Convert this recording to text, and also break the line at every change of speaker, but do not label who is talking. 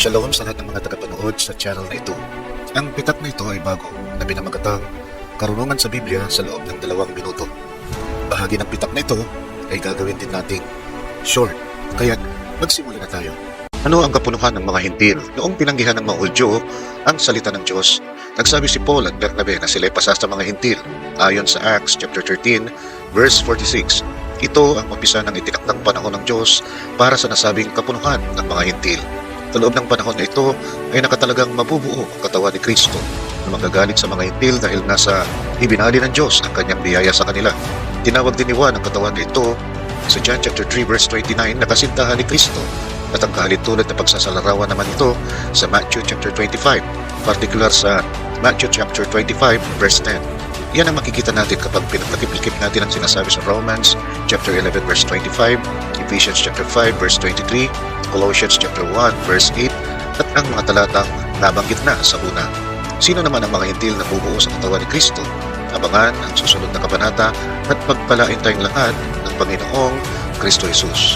Shalom sa lahat ng mga tagapanood sa channel na ito. Ang pitak na ito ay bago na pinamagatang Karunungan sa Biblia sa loob ng dalawang minuto. Bahagi ng pitak na ito ay gagawin din nating short. Kaya magsimula na tayo. Ano ang kapunuhan ng mga hintil? Noong pinanggihan ng mga Hudyo ang salita ng Diyos, nagsabi si Paul at Bernabe na sila ay pasas sa mga hintil. Ayon sa Acts chapter 13, verse 46, ito ang umpisa ng itinakdang panahon ng Diyos para sa nasabing kapunuhan ng mga hintil. Sa ng panahon na ito ay nakatalagang mabubuo ang katawan ni Kristo na magagalit sa mga hintil dahil nasa ibinali ng Diyos ang kanyang biyaya sa kanila. Tinawag din ni Juan ang katawan na ito sa John chapter 3 verse 29 na kasintahan ni Kristo at ang kahalitulad na pagsasalarawan naman ito sa Matthew chapter 25, particular sa Matthew chapter 25 verse 10. Yan ang makikita natin kapag pinagpakiplikip natin ang sinasabi sa Romans chapter 11 verse 25, Ephesians chapter 5 verse 23, Colossians chapter 1 verse 8 at ang mga talatang nabanggit na sa una. Sino naman ang mga hintil na bubuo sa katawan ni Kristo? Abangan ang susunod na kabanata at pagpalain tayong lahat ng Panginoong Kristo Jesus.